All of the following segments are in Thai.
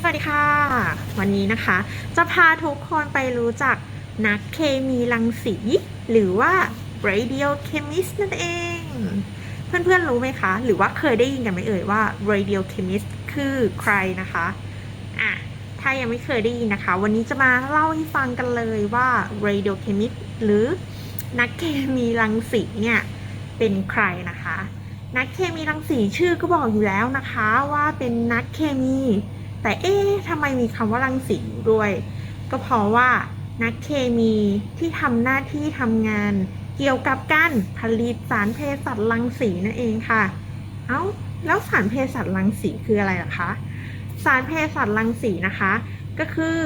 สวัสดีค่ะ วันนี้นะคะ จะพาทุกคนไปรู้จักนักเคมีรังสี หรือว่า radio chemist นั่นเอง เพื่อนๆรู้ไหมคะ หรือว่าเคยได้ยินกันไหมเอ่ยว่า radio chemist คือใครนะคะอะถ้ายังไม่เคยได้ยินนะคะ วันนี้จะมาเล่าให้ฟังกันเลยว่า radio chemist หรือนักเคมีรังสีเนี่ยเป็นใครนะคะ นักเคมีรังสีชื่อก็บอกอยู่แล้วนะคะว่าเป็นนักเคมี แต่เอ๊ะทำไมมีคำว่ารังสีอยู่ด้วย ก็เพราะว่านักเคมีที่ทำหน้าที่ทำงานเกี่ยวกับการผลิตสารเภสัชรังสีนั่นเองค่ะ เอ้าแล้วสารเภสัชรังสีคืออะไรล่ะคะ สารเภสัชรังสีนะคะ ก็คือ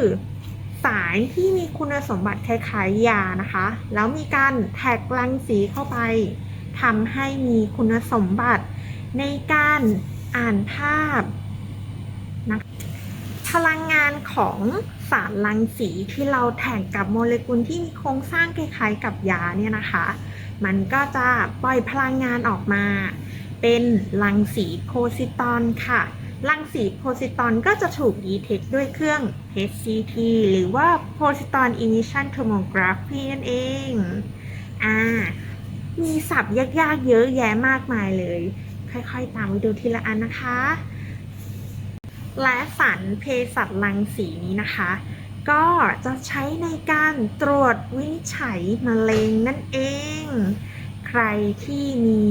สารที่มีคุณสมบัติคล้ายๆยานะคะ แล้วมีการแท็กรังสีเข้าไป ทำให้มีคุณสมบัติในการอ่านภาพนะพลังงานของสารรังสีที่เราแท็กกับโมเลกุลที่มีโครงสร้างคล้ายๆกับยาเนี่ยนะคะ มันก็จะปล่อยพลังงานออกมา เป็นรังสีโพซิตอนค่ะ รังสีโพซิตอนก็จะถูกดีเทคด้วยเครื่อง HCT หรือว่า Positron Emission Tomography นั่นเอง อ่า มีศัพท์ยากๆ เยอะแยะมากมายเลย ค่อยๆ ตามไปดูทีละอันนะคะ และสารเภสัชรังสีนี้นะคะ ก็จะใช้ในการตรวจวินิจฉัยมะเร็งนั่นเอง ใครที่มี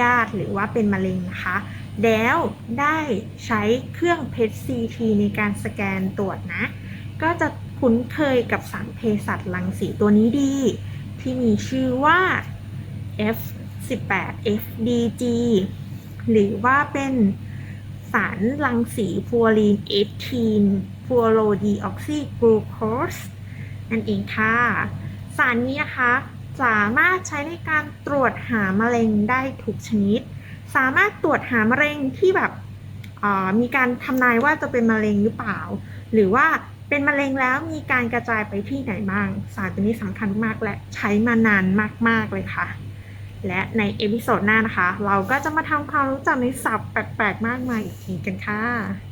ญาติหรือว่าเป็นมะเร็งนะคะแล้วได้ใช้เครื่องเพชร CT ในการสแกนตรวจนะ ก็จะคุ้นเคยกับสารเภสัชรังสีตัวนี้ดี ที่มีชื่อว่า F18 FDG หรือว่าเป็นสารรังสีฟัวรีนเอทีนฟัวโรดีออกซิกลูโคสนั่นเองค่ะ สารนี้นะคะสามารถใช้ในการตรวจหามะเร็งได้ทุกชนิด สามารถตรวจหามะเร็งที่แบบมีการทำนายว่าจะเป็นมะเร็งหรือเปล่า หรือว่าเป็นมะเร็งแล้วมีการกระจายไปที่ไหนบ้าง สารตัวนี้สำคัญมากและใช้มานานมาก ๆ เลยค่ะ และในเอพิโซดหน้านะคะ เราก็จะมาทำความรู้จักในศัพท์แปลกๆ มากมายอีกทีกันค่ะ